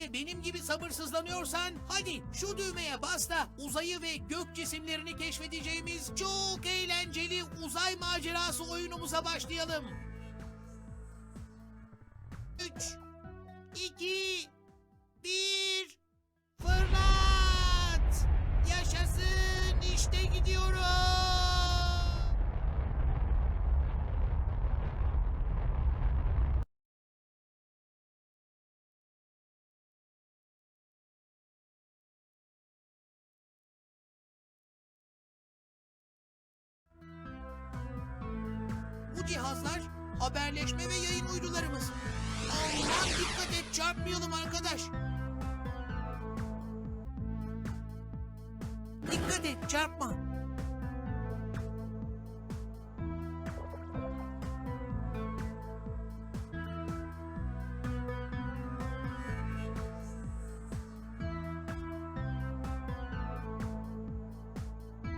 Benim gibi sabırsızlanıyorsan hadi şu düğmeye bas da uzayı ve gök cisimlerini keşfedeceğimiz çok eğlenceli uzay macerası oyunumuza başlayalım. 3 2 Bu cihazlar haberleşme ve yayın uydularımız. Aman dikkat et çarpmayalım arkadaş. Dikkat et çarpma.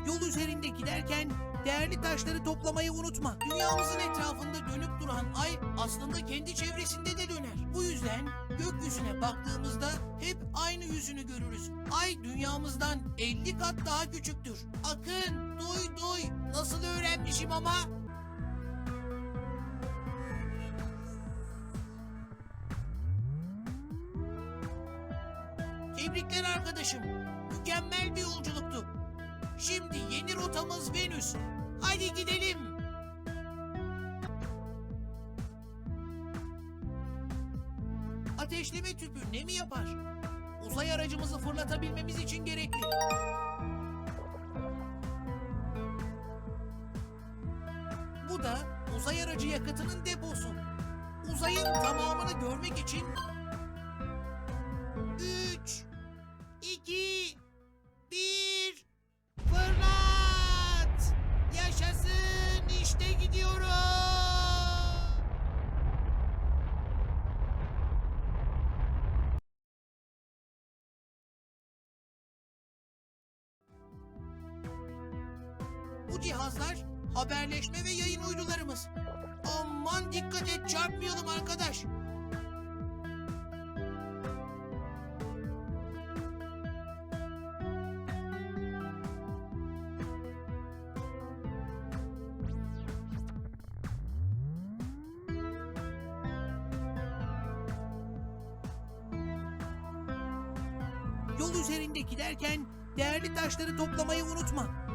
Yol üzerinde giderken değerli taşları toplamayı unutma. Dünyamızın etrafında dönüp duran ay aslında kendi çevresinde de döner. Bu yüzden gökyüzüne baktığımızda hep aynı yüzünü görürüz. Ay dünyamızdan 50 kat daha küçüktür. Akın, duy duy. Nasıl öğrenmişim ama? Tebrikler arkadaşım. Mükemmel bir yolculuktu. Şimdi yeni rotamız Venüs. Hadi gidelim. Ateşleme tüpü ne mi yapar? Uzay aracımızı fırlatabilmemiz için gerekli. Bu da uzay aracı yakıtının deposu. Uzayın tamamını görmek için Bu cihazlar haberleşme ve yayın uydularımız. Aman dikkat et çarpmayalım arkadaş. Yol üzerinde giderken değerli taşları toplamayı unutma.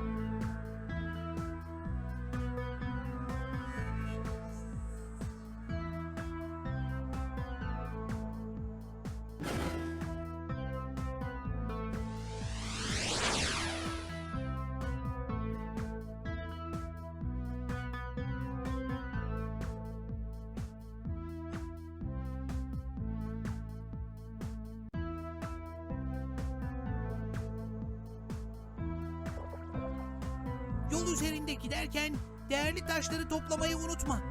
Yol üzerinde giderken değerli taşları toplamayı unutma.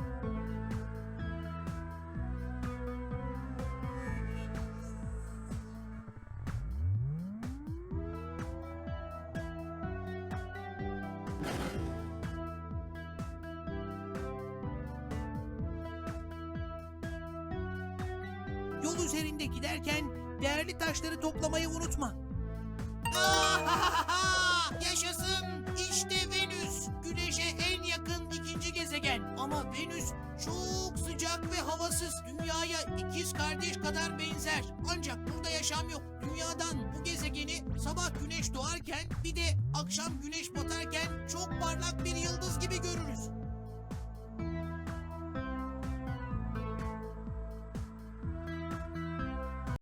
Yol üzerinde giderken değerli taşları toplamayı unutma. Ahahaha! Yaşasın! Sıcak ve havasız. Dünyaya ikiz kardeş kadar benzer. Ancak burada yaşam yok. Dünyadan bu gezegeni sabah güneş doğarken bir de akşam güneş batarken çok parlak bir yıldız.